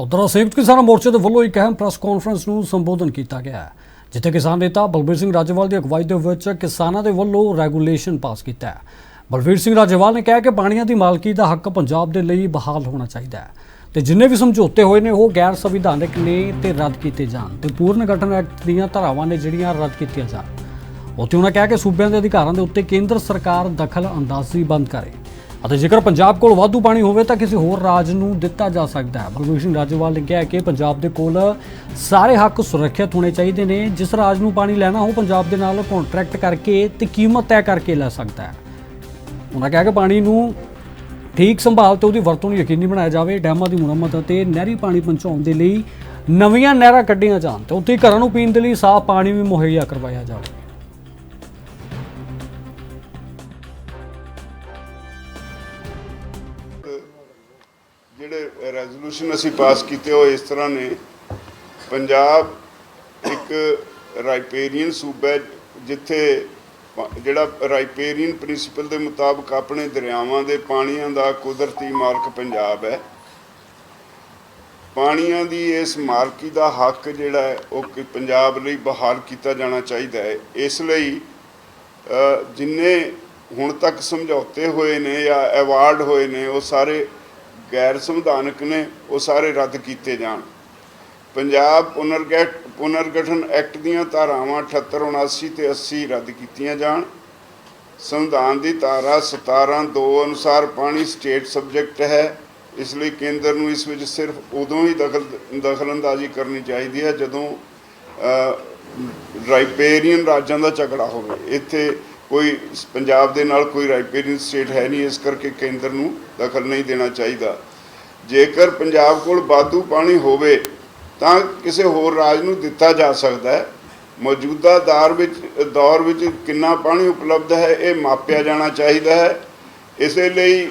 ਤਾਂ ਉਧਰ ਸੰਯੁਕਤ ਕਿਸਾਨ ਮੋਰਚੇ ਦੇ ਵੱਲੋਂ ਇੱਕ ਅਹਿਮ ਪ੍ਰੈਸ ਕਾਨਫਰੰਸ ਨੂੰ ਸੰਬੋਧਨ ਕੀਤਾ ਗਿਆ ਜਿੱਥੇ ਕਿਸਾਨ ਨੇਤਾ ਬਲਬੀਰ ਸਿੰਘ ਰਾਜੇਵਾਲ ਦੀ ਅਗਵਾਈ ਦੇ ਵਿੱਚ ਕਿਸਾਨਾਂ ਦੇ ਵੱਲੋਂ ਰੈਗੂਲੇਸ਼ਨ ਪਾਸ ਕੀਤਾ ਬਲਬੀਰ ਸਿੰਘ ਰਾਜੇਵਾਲ ਨੇ ਕਿਹਾ ਕਿ ਪਾਣੀਆਂ ਦੀ ਮਾਲਕੀ ਦਾ ਹੱਕ ਪੰਜਾਬ ਦੇ ਲਈ ਬਹਾਲ ਹੋਣਾ ਚਾਹੀਦਾ ਹੈ ਤੇ ਜਿੰਨੇ ਵੀ ਸਮਝੌਤੇ ਹੋਏ ਨੇ, ਉਹ ਗੈਰ ਸੰਵਿਧਾਨਕ ਨੇ ਤੇ ਰੱਦ ਕੀਤੇ ਜਾਣ ਤੇ ਪੂਰਨ ਗਠਨ ਐਕਟ ਦੀਆਂ ਧਾਰਾਵਾਂ ਨੇ ਜਿਹੜੀਆਂ ਰੱਦ ਕੀਤੀਆਂ ਜਾਣ। ਉੱਥੇ ਉਹਨਾਂ ਕਿਹਾ ਕਿ ਸੂਬਿਆਂ ਦੇ ਅਧਿਕਾਰਾਂ ਦੇ ਉੱਤੇ ਕੇਂਦਰ ਸਰਕਾਰ ਦਖਲ ਅੰਦਾਜ਼ੀ ਬੰਦ ਕਰੇ। ਅਤੇ ਜੇਕਰ ਪੰਜਾਬ ਕੋਲ ਵਾਧੂ ਪਾਣੀ ਹੋਵੇ ਤਾਂ ਕਿਸੇ ਹੋਰ ਰਾਜ ਨੂੰ ਦਿੱਤਾ ਜਾ ਸਕਦਾ ਹੈ। ਬਲਬੀਰ ਸਿੰਘ ਰਾਜੇਵਾਲ ਨੇ ਕਿਹਾ ਕਿ ਪੰਜਾਬ ਦੇ ਕੋਲ ਸਾਰੇ ਹੱਕ ਸੁਰੱਖਿਅਤ ਹੋਣੇ ਚਾਹੀਦੇ ਨੇ। ਜਿਸ ਰਾਜ ਨੂੰ ਪਾਣੀ ਲੈਣਾ ਹੋ ਪੰਜਾਬ ਦੇ ਨਾਲ ਕੰਟਰੈਕਟ ਕਰਕੇ ਤੇ ਕੀਮਤ ਤੈਅ ਕਰਕੇ ਲੈ ਸਕਦਾ ਹੈ। ਉਹਨਾਂ ਕਿਹਾ ਕਿ ਪਾਣੀ ਨੂੰ ਠੀਕ ਸੰਭਾਲ ਤੇ ਉਹਦੀ ਵਰਤੋਂ ਨੂੰ ਯਕੀਨੀ ਬਣਾਇਆ ਜਾਵੇ। ਡੈਮਾਂ ਦੀ ਮੁਰੰਮਤ ਅਤੇ ਨਹਿਰੀ ਪਾਣੀ ਪਹੁੰਚਾਉਣ ਦੇ ਲਈ ਨਵੀਆਂ ਨਹਿਰਾਂ ਕੱਢੀਆਂ ਜਾਣ ਤੇ ਉੱਥੇ ਹੀ ਘਰਾਂ ਨੂੰ ਪੀਣ ਦੇ ਲਈ ਸਾਫ਼ ਪਾਣੀ ਵੀ ਮੁਹੱਈਆ ਕਰਵਾਇਆ ਜਾਵੇ। ਜਿਹੜੇ ਰੈਜ਼ੋਲੂਸ਼ਨ ਅਸੀਂ ਪਾਸ ਕੀਤੇ ਉਹ ਇਸ ਤਰ੍ਹਾਂ ਨੇ। ਪੰਜਾਬ ਇੱਕ ਰਾਈਪੇਰੀਅਨ ਸੂਬਾ ਹੈ, ਜਿੱਥੇ ਜਿਹੜਾ ਰਾਈਪੇਰੀਅਨ ਪ੍ਰਿੰਸੀਪਲ ਦੇ ਮੁਤਾਬਕ ਆਪਣੇ ਦਰਿਆਵਾਂ ਦੇ ਪਾਣੀਆਂ ਦਾ ਕੁਦਰਤੀ ਮਾਲਕ ਪੰਜਾਬ ਹੈ। ਪਾਣੀਆਂ ਦੀ ਇਸ ਮਾਲਕੀ ਦਾ ਹੱਕ ਜਿਹੜਾ ਹੈ, ਉਹ ਪੰਜਾਬ ਲਈ ਬਹਾਲ ਕੀਤਾ ਜਾਣਾ ਚਾਹੀਦਾ ਹੈ। ਇਸ ਲਈ ਜਿੰਨੇ ਹੁਣ ਤੱਕ ਸਮਝੌਤੇ ਹੋਏ ਨੇ ਜਾਂ ਅਵਾਰਡ ਹੋਏ ਨੇ, ਉਹ ਸਾਰੇ ਗੈਰ ਸੰਵਿਧਾਨਕ ਨੇ ਉਹ ਸਾਰੇ ਰੱਦ ਕੀਤੇ ਜਾਣ। ਪੰਜਾਬ ਪੁਨਰਗਠ ਪੁਨਰਗਠਨ ਐਕਟ ਦੀਆਂ ਧਾਰਾਵਾਂ 78 79 ਤੇ 80 ਰੱਦ ਕੀਤੀਆਂ ਜਾਣ। ਸੰਵਿਧਾਨ ਦੀ ਧਾਰਾ 17 2 ਅਨੁਸਾਰ ਪਾਣੀ ਸਟੇਟ ਸਬਜੈਕਟ ਹੈ। ਇਸ ਲਈ ਕੇਂਦਰ ਨੂੰ ਇਸ ਵਿੱਚ ਸਿਰਫ ਉਦੋਂ ਹੀ ਦਖਲ ਦਖਲਅੰਦਾਜ਼ੀ ਕਰਨੀ ਚਾਹੀਦੀ ਹੈ ਜਦੋਂ ਅ, ਰਾਈਪੇਰੀਅਨ ਰਾਜਾਂ ਦਾ ਝਗੜਾ ਹੋਵੇ। ਇੱਥੇ ਕੋਈ ਪੰਜਾਬ ਦੇ ਨਾਲ ਕੋਈ ਰਾਈਪੇਰੀਅਨ ਸਟੇਟ ਹੈ ਨਹੀਂ, ਇਸ ਕਰਕੇ ਕੇਂਦਰ ਨੂੰ ਦਖਲ ਨਹੀਂ ਦੇਣਾ ਚਾਹੀਦਾ। ਜੇਕਰ ਪੰਜਾਬ ਕੋਲ ਵਾਧੂ ਪਾਣੀ ਹੋਵੇ, ਤਾਂ ਕਿਸੇ ਹੋਰ ਰਾਜ ਨੂੰ ਦਿੱਤਾ ਜਾ ਸਕਦਾ ਹੈ। ਮੌਜੂਦਾ ਦੌਰ ਵਿੱਚ ਦੌਰ ਵਿੱਚ ਕਿੰਨਾ ਪਾਣੀ ਉਪਲਬਧ ਹੈ, ਇਹ ਮਾਪਿਆ ਜਾਣਾ ਚਾਹੀਦਾ ਹੈ। ਇਸੇ ਲਈ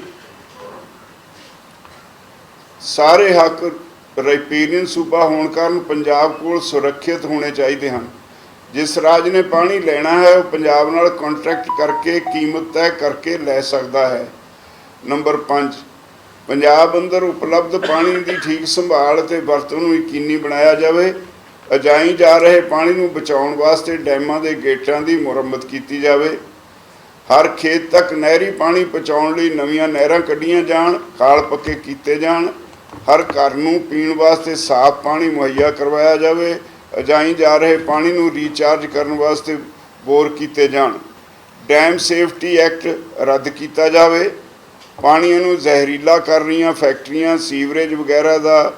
ਸਾਰੇ ਹੱਕ ਰਾਈਪੇਰੀਅਨ ਸੂਬਾ ਹੋਣ ਕਾਰਨ ਪੰਜਾਬ ਕੋਲ ਸੁਰੱਖਿਅਤ ਹੋਣੇ ਚਾਹੀਦੇ ਹਨ। ਜਿਸ ਰਾਜ ਨੇ ਪਾਣੀ ਲੈਣਾ ਹੈ, ਉਹ ਪੰਜਾਬ ਨਾਲ ਕੰਟਰੈਕਟ ਕਰਕੇ, ਕੀਮਤ ਤੈਅ ਕਰਕੇ ਲੈ ਸਕਦਾ ਹੈ। ਨੰਬਰ 5 ਪੰਜਾਬ ਅੰਦਰ ਉਪਲਬਧ ਪਾਣੀ ਦੀ ਠੀਕ ਸੰਭਾਲ ਤੇ ਵਰਤੋਂ ਨੂੰ ਯਕੀਨੀ ਬਣਾਇਆ ਜਾਵੇ। ਅਜਾਈ ਜਾ ਰਹੇ ਪਾਣੀ ਨੂੰ ਬਚਾਉਣ ਵਾਸਤੇ ਡੈਮਾਂ ਦੇ ਗੇਟਾਂ ਦੀ ਮੁਰੰਮਤ ਕੀਤੀ ਜਾਵੇ। ਹਰ ਖੇਤ ਤੱਕ ਨਹਿਰੀ ਪਾਣੀ ਪਹੁੰਚਾਉਣ ਲਈ ਨਵੀਆਂ ਨਹਿਰਾਂ ਕੱਢੀਆਂ ਜਾਣ, ਖਾਲ ਪੱਕੇ ਕੀਤੇ ਜਾਣ। ਹਰ ਘਰ ਨੂੰ ਪੀਣ ਵਾਸਤੇ ਸਾਫ਼ ਪਾਣੀ ਮੁਹੱਈਆ ਕਰਵਾਇਆ ਜਾਵੇ। ਅਜਾਈ ਜਾ ਰਹੇ ਪਾਣੀ ਨੂੰ ਰੀਚਾਰਜ ਕਰਨ ਵਾਸਤੇ ਬੋਰ ਕੀਤੇ ਜਾਣ। ਡੈਮ ਸੇਫਟੀ ਐਕਟ ਰੱਦ ਕੀਤਾ ਜਾਵੇ। ਪਾਣੀਆਂ ਨੂੰ ਜ਼ਹਿਰੀਲਾ ਕਰ ਰਹੀਆਂ ਫੈਕਟਰੀਆਂ, ਸੀਵਰੇਜ ਵਗੈਰਾ ਦਾ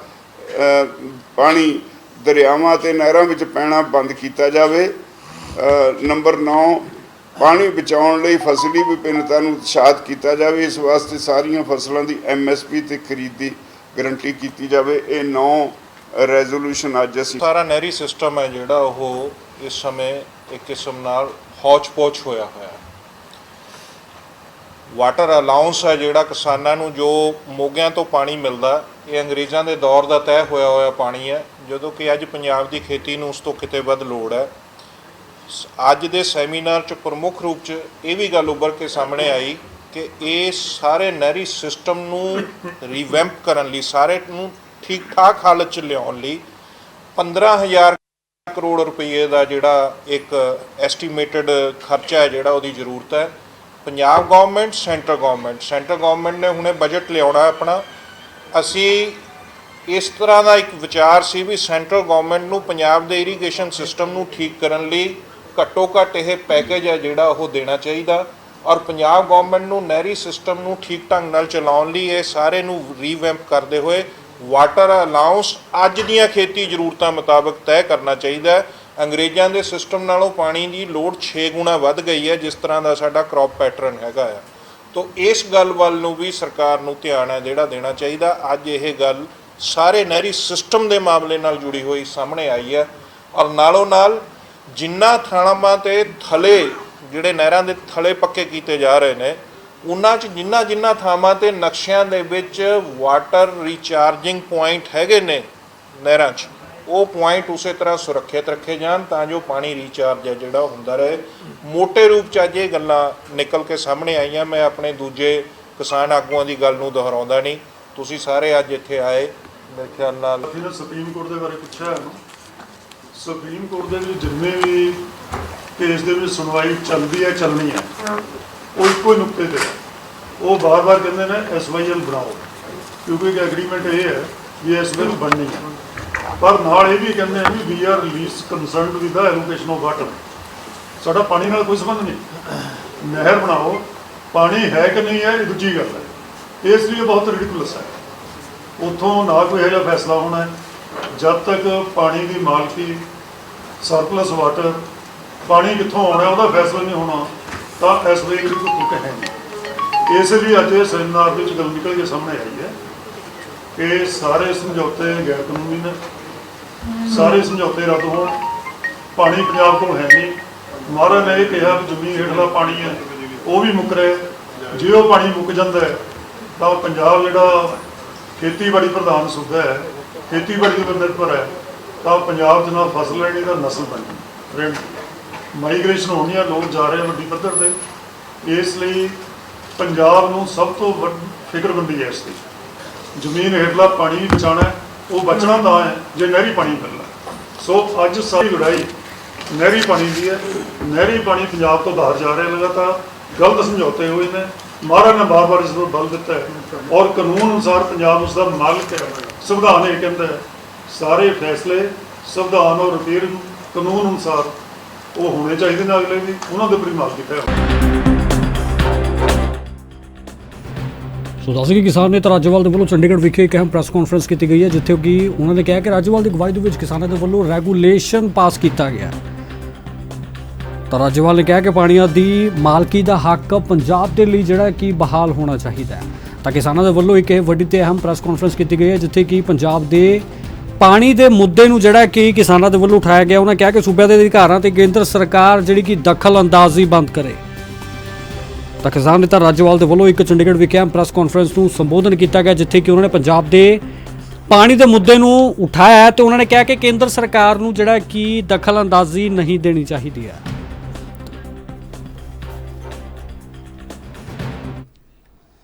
ਪਾਣੀ ਦਰਿਆਵਾਂ ਤੇ ਨਹਿਰਾਂ ਵਿੱਚ ਪੈਣਾ ਬੰਦ ਕੀਤਾ ਜਾਵੇ। ਨੰਬਰ 9 ਪਾਣੀ ਬਚਾਉਣ ਲਈ ਫਸਲੀ ਵਿਭਿੰਨਤਾ ਨੂੰ ਉਤਸ਼ਾਹਿਤ ਕੀਤਾ ਜਾਵੇ। ਇਸ ਵਾਸਤੇ ਸਾਰੀਆਂ ਫਸਲਾਂ ਦੀ ਐਮਐਸਪੀ ਤੇ ਖਰੀਦ ਦੀ ਗਾਰੰਟੀ ਕੀਤੀ ਜਾਵੇ। ਇਹ 9 ਰੈਜ਼ੋਲੂਸ਼ਨ ਅੱਜ ਅਸੀਂ ਸਾਰਾ ਨਹਿਰੀ ਸਿਸਟਮ ਹੈ ਜਿਹੜਾ ਉਹ ਇਸ ਸਮੇਂ ਇੱਕ ਕਿਸਮ ਨਾਲ ਹੌਚ-ਪੌਚ ਹੋਇਆ ਹੋਇਆ ਹੈ। ਵਾਟਰ ਅਲਾਉਂਸ ਹੈ ਜਿਹੜਾ ਕਿਸਾਨਾਂ ਨੂੰ ਜੋ ਮੋਗਿਆਂ ਤੋਂ ਪਾਣੀ ਮਿਲਦਾ, ਇਹ ਅੰਗਰੇਜ਼ਾਂ ਦੇ ਦੌਰ ਦਾ ਤੈਅ ਹੋਇਆ ਹੋਇਆ ਪਾਣੀ ਹੈ, ਜਦੋਂ ਕਿ ਅੱਜ ਪੰਜਾਬ ਦੀ ਖੇਤੀ ਨੂੰ ਉਸ ਤੋਂ ਕਿਤੇ ਵੱਧ ਲੋੜ ਹੈ। ਸ- ਅੱਜ ਦੇ ਸੈਮੀਨਾਰ 'ਚ ਪ੍ਰਮੁੱਖ ਰੂਪ 'ਚ ਇਹ ਵੀ ਗੱਲ ਉੱਭਰ ਕੇ ਸਾਹਮਣੇ ਆਈ ਕਿ ਇਹ ਸਾਰੇ ਨਹਿਰੀ ਸਿਸਟਮ ਨੂੰ ਰੀਵੈਂਪ ਕਰਨ ਲਈ, ਸਾਰੇ ਨੂੰ ਠੀਕ ਠਾਕ ਹਾਲਤ 'ਚ ਲਿਆਉਣ ਲਈ 15000 ਕਰੋੜ ਰੁਪਏ ਦਾ ਜਿਹੜਾ ਇੱਕ ਐਸਟੀਮੇਟਡ ਖਰਚਾ ਹੈ ਜਿਹੜਾ ਉਹਦੀ ਜ਼ਰੂਰਤ ਹੈ। Punjab government centre government centre government ਨੇ ਹੁਣੇ ਬਜਟ ਲਿਆਉਣਾ ਆਪਣਾ। ਅਸੀਂ ਇਸ ਤਰ੍ਹਾਂ ਦਾ ਇੱਕ ਵਿਚਾਰ ਸੀ ਵੀ ਸੈਂਟਰਲ ਗਵਰਨਮੈਂਟ ਨੂੰ ਪੰਜਾਬ ਦੇ ਇਰੀਗੇਸ਼ਨ ਸਿਸਟਮ ਨੂੰ ਠੀਕ ਕਰਨ ਲਈ ਘੱਟੋ ਘੱਟ ਇਹ ਪੈਕੇਜ ਹੈ ਜਿਹੜਾ ਉਹ ਦੇਣਾ ਚਾਹੀਦਾ। ਔਰ ਪੰਜਾਬ ਗਵਰਨਮੈਂਟ ਨੂੰ ਨਹਿਰੀ ਸਿਸਟਮ ਨੂੰ ਠੀਕ ਢੰਗ ਨਾਲ ਚਲਾਉਣ ਲਈ ਇਹ ਸਾਰੇ ਨੂੰ ਰੀਵੈਂਪ ਕਰਦੇ ਹੋਏ ਵਾਟਰ ਅਲਾਉਂਸ ਅੱਜ ਦੀਆਂ ਖੇਤੀ ਜ਼ਰੂਰਤਾਂ ਮੁਤਾਬਕ ਤੈਅ ਕਰਨਾ ਚਾਹੀਦਾ ਹੈ। ਅੰਗਰੇਜ਼ਾਂ ਦੇ ਸਿਸਟਮ ਨਾਲੋਂ ਪਾਣੀ ਦੀ ਲੋੜ 6 ਗੁਣਾ ਵੱਧ ਗਈ ਹੈ, ਜਿਸ ਤਰ੍ਹਾਂ ਦਾ ਸਾਡਾ ਕ੍ਰੌਪ ਪੈਟਰਨ ਹੈਗਾ ਆ। ਤੋ ਇਸ ਗੱਲ ਵੱਲ ਨੂੰ ਵੀ ਸਰਕਾਰ ਨੂੰ ਧਿਆਨ ਹੈ, ਜਿਹੜਾ ਦੇਣਾ ਚਾਹੀਦਾ। ਅੱਜ ਇਹ ਗੱਲ ਸਾਰੇ ਨਹਿਰੀ ਸਿਸਟਮ ਦੇ ਮਾਮਲੇ ਨਾਲ ਜੁੜੀ ਹੋਈ ਸਾਹਮਣੇ ਆਈ ਹੈ। ਔਰ ਨਾਲੋਂ ਨਾਲ ਜਿੰਨਾ ਥਾਵਾਂ ਤੇ ਥਲੇ, ਜਿਹੜੇ ਨਹਿਰਾਂ ਦੇ ਥਲੇ ਪੱਕੇ ਕੀਤੇ ਜਾ ਰਹੇ ਨੇ ਉਹਨਾਂ 'ਚ ਜਿੰਨਾ ਜਿੰਨਾ ਥਾਵਾਂ ਤੇ ਨਕਸ਼ਿਆਂ ਦੇ ਵਿੱਚ ਵਾਟਰ ਰੀਚਾਰਜਿੰਗ ਪੁਆਇੰਟ ਹੈਗੇ ਨੇ ਨਹਿਰਾਂ 'ਚ, ਉਹ ਪੁਆਇੰਟ ਉਸੇ ਤਰ੍ਹਾਂ ਸੁਰੱਖਿਅਤ ਰੱਖੇ ਜਾਣ ਤਾਂ ਜੋ ਪਾਣੀ ਰੀਚਾਰਜ ਹੈ ਜਿਹੜਾ ਉਹ ਹੁੰਦਾ ਰਹੇ। ਮੋٹے ਰੂਪ 'ਚ ਅੱਜ ਇਹ ਗੱਲਾਂ ਨਿਕਲ ਕੇ ਸਾਹਮਣੇ ਆਈਆਂ। ਮੈਂ ਆਪਣੇ ਦੂਜੇ ਕਿਸਾਨ ਆਗੂਆਂ ਦੀ ਗੱਲ ਨੂੰ ਦੁਹਰਾਉਂਦਾ ਨਹੀਂ। ਤੁਸੀਂ ਸਾਰੇ ਅੱਜ ਇੱਥੇ ਆਏ, ਮੇਰੇ ਖਿਆਲ ਨਾਲ ਅਸੀਂ ਸੁਪਰੀਮ ਕੋਰਟ ਦੇ ਬਾਰੇ ਪੁੱਛਿਆ ਸੁਪਰੀਮ ਕੋਰਟ ਦੇ ਵਿੱਚ ਜਿੰਨੇ ਵੀ ਕੇਸ ਦੇ ਵਿੱਚ ਸੁਣਵਾਈ ਚੱਲਦੀ ਹੈ, ਚੱਲਣੀ ਹੈ। ਉਹ ਇੱਕੋ ਹੀ ਨੁਕਤੇ ਤੇ ਹੈ। ਉਹ ਬਾਰ-ਬਾਰ ਕਹਿੰਦੇ ਨੇ ਐਸਵਾਈਐਲ ਬਣਾਓ। ਕਿਉਂਕਿ ਇੱਕ ਐਗਰੀਮੈਂਟ ਇਹ ਹੈ ਵੀ ਐਸਵਾਈਐਲ ਬਣਨੀ ਹੈ। ਪਰ ਨਾਲ ਇਹ ਵੀ ਕਹਿੰਦੇ ਨੇ ਵੀ we are least concerned with the allocation of water ਸਾਡਾ ਪਾਣੀ ਨਾਲ ਕੋਈ ਸੰਬੰਧ ਨਹੀਂ। ਨਹਿਰ ਬਣਾਓ, ਪਾਣੀ ਹੈ ਕਿ ਨਹੀਂ ਹੈ, ਇਹ ਦੂਜੀ ਗੱਲ ਹੈ। ਇਸ ਲਈ ਬਹੁਤ ਰਿਡਿਕੂਲਸ ਹੈ। ਉਥੋਂ ਨਾ ਕੋਈ ਇਹੋ ਜਿਹਾ ਫੈਸਲਾ ਹੋਣਾ ਜਦ ਤੱਕ ਪਾਣੀ ਦੀ ਮਾਲਕੀ ਸਰਪਲਸ ਵਾਟਰ ਪਾਣੀ ਕਿੱਥੋਂ ਆਉਣਾ, ਉਹਦਾ ਫੈਸਲਾ ਨਹੀਂ ਹੋਣਾ। ਤਾਂ ਇਸ ਵੇਲੇ ਦੀ ਕੋਈ ਤੁਕ ਹੈ ਨਹੀਂ। ਇਸ ਲਈ ਅੱਜ ਇਹ ਸੈਮੀਨਾਰ ਦੇ ਵਿੱਚ ਗੱਲ ਨਿਕਲ ਕੇ ਸਾਹਮਣੇ ਆਈ ਹੈ ਕਿ ਸਾਰੇ ਸਮਝੌਤੇ ਗੈਰ ਕਾਨੂੰਨੀ ਨੇ। ਸਾਰੇ ਸਮਝੌਤੇ ਰੱਦ ਹੋਣ। ਪਾਣੀ ਪੰਜਾਬ ਕੋਲ ਹੈ ਨਹੀਂ। ਮਹਾਰਾਜ ਨੇ ਇਹ ਕਿਹਾ ਵੀ ਜ਼ਮੀਨ ਹੇਠਲਾ ਪਾਣੀ ਹੈ, ਉਹ ਵੀ ਮੁੱਕ ਰਿਹਾ ਜੇ ਉਹ ਪਾਣੀ ਮੁੱਕ ਜਾਂਦਾ ਤਾਂ ਪੰਜਾਬ ਜਿਹੜਾ ਖੇਤੀਬਾੜੀ ਪ੍ਰਧਾਨ ਸੂਬਾ ਹੈ, ਖੇਤੀਬਾੜੀ ਦੇ ਨਿਰਭਰ ਹੈ, ਤਾਂ ਪੰਜਾਬ 'ਚ ਨਾ ਫਸਲ ਲੈਣੀ ਦਾ ਨਸਲ ਬਣਨੀ। ਮਾਈਗ੍ਰੇਸ਼ਨ ਹੋਣੀ ਆ ਲੋਕ ਜਾ ਰਹੇ ਆ ਵੱਡੀ ਪੱਧਰ ਤੇ, ਇਸ ਲਈ ਪੰਜਾਬ ਨੂੰ ਸਭ ਤੋਂ ਵੱਡ ਫਿਕਰਮੰਦੀ ਹੈ ਇਸ ਦੀ ਜ਼ਮੀਨ ਹੇਠਲਾ ਪਾਣੀ ਬਚਾਉਣਾ ਉਹ ਬਚਣਾ ਤਾਂ ਹੈ, ਜੇ ਨਹਿਰੀ ਪਾਣੀ ਮਿਲਣਾ ਸੋ ਅੱਜ ਸਾਰੀ ਲੜਾਈ ਨਹਿਰੀ ਪਾਣੀ ਦੀ ਹੈ, ਨਹਿਰੀ ਪਾਣੀ ਪੰਜਾਬ ਤੋਂ ਬਾਹਰ ਜਾ ਰਿਹਾ ਲਗਾਤਾਰ, ਗਲਤ ਸਮਝੌਤੇ ਹੋਏ ਨੇ। ਮਹਾਰਾਜ ਨੇ ਬਾਰ-ਬਾਰ ਇਸ ਨੂੰ ਬਲ ਦਿੱਤਾ ਹੈ ਔਰ ਕਾਨੂੰਨ ਅਨੁਸਾਰ ਪੰਜਾਬ ਉਸ ਦਾ ਮਾਲਕ ਹੈ। ਸੰਵਿਧਾਨ ਇਹ ਕਹਿੰਦਾ ਹੈ, ਸਾਰੇ ਫੈਸਲੇ ਸੰਵਿਧਾਨ ਔਰ ਰਫੀਰ ਕਾਨੂੰਨ ਅਨੁਸਾਰ ਉਹ ਹੋਣੇ ਚਾਹੀਦੇ ਨੇ ਅਗਲੇ ਵੀ, ਉਹਨਾਂ ਦੇ ਉੱਪਰ ਹੀ ਮਾਲਕੀ ਸੋ ਦੱਸ ਕਿ ਕਿਸਾਨ ਨੇਤਾ ਰਾਜੇਵਾਲ ਦੇ ਵੱਲੋਂ ਚੰਡੀਗੜ੍ਹ ਵਿਖੇ ਇੱਕ ਅਹਿਮ ਪ੍ਰੈਸ ਕਾਨਫਰੰਸ ਕੀਤੀ ਗਈ ਹੈ, ਜਿੱਥੇ ਕਿ ਉਹਨਾਂ ਨੇ ਕਿਹਾ ਕਿ ਰਾਜੇਵਾਲ ਦੀ ਅਗਵਾਈ ਦੇ ਵਿੱਚ ਕਿਸਾਨਾਂ ਦੇ ਵੱਲੋਂ ਰੈਗੂਲੇਸ਼ਨ ਪਾਸ ਕੀਤਾ ਗਿਆ ਤਾਂ ਰਾਜੇਵਾਲ ਨੇ ਕਿਹਾ ਕਿ ਪਾਣੀਆਂ ਦੀ ਮਾਲਕੀ ਦਾ ਹੱਕ ਪੰਜਾਬ ਦੇ ਲਈ ਜਿਹੜਾ ਕਿ ਬਹਾਲ ਹੋਣਾ ਚਾਹੀਦਾ ਹੈ। ਤਾਂ ਕਿਸਾਨਾਂ ਦੇ ਵੱਲੋਂ ਇੱਕ ਇਹ ਵੱਡੀ ਤੇ ਅਹਿਮ ਪ੍ਰੈਸ ਕਾਨਫਰੰਸ ਕੀਤੀ ਗਈ ਹੈ, ਜਿੱਥੇ ਕਿ ਪੰਜਾਬ ਦੇ ਪਾਣੀ ਦੇ ਮੁੱਦੇ ਨੂੰ ਜਿਹੜਾ ਕਿ ਕਿਸਾਨਾਂ ਦੇ ਵੱਲੋਂ ਉਠਾਇਆ ਗਿਆ, ਉਹਨਾਂ ਕਿਹਾ ਕਿ ਸੂਬਿਆਂ ਦੇ ਅਧਿਕਾਰਾਂ ਤੇ ਕੇਂਦਰ ਸਰਕਾਰ ਜਿਹੜੀ ਕਿ ਦਖਲ ਅੰਦਾਜ਼ੀ ਬੰਦ ਕਰੇ। ਤਾਂ ਕਿਸਾਨ ਨੇਤਾ ਰਾਜਵਾਲ ਦੇ ਵੱਲੋਂ ਇੱਕ ਚੰਡੀਗੜ੍ਹ ਵਿਖੇ ਅਹਿਮ ਪ੍ਰੈਸ ਕਾਨਫਰੰਸ ਨੂੰ ਸੰਬੋਧਨ ਕੀਤਾ ਗਿਆ, ਜਿੱਥੇ ਕਿ ਉਹਨਾਂ ਨੇ ਪੰਜਾਬ ਦੇ ਪਾਣੀ ਦੇ ਮੁੱਦੇ ਨੂੰ ਉਠਾਇਆ ਹੈ ਤੇ ਉਹਨਾਂ ਨੇ ਕਿਹਾ ਕਿ ਕੇਂਦਰ ਸਰਕਾਰ ਨੂੰ ਜਿਹੜਾ ਕਿ ਦਖਲ ਅੰਦਾਜ਼ੀ ਨਹੀਂ ਦੇਣੀ ਚਾਹੀਦੀ ਹੈ।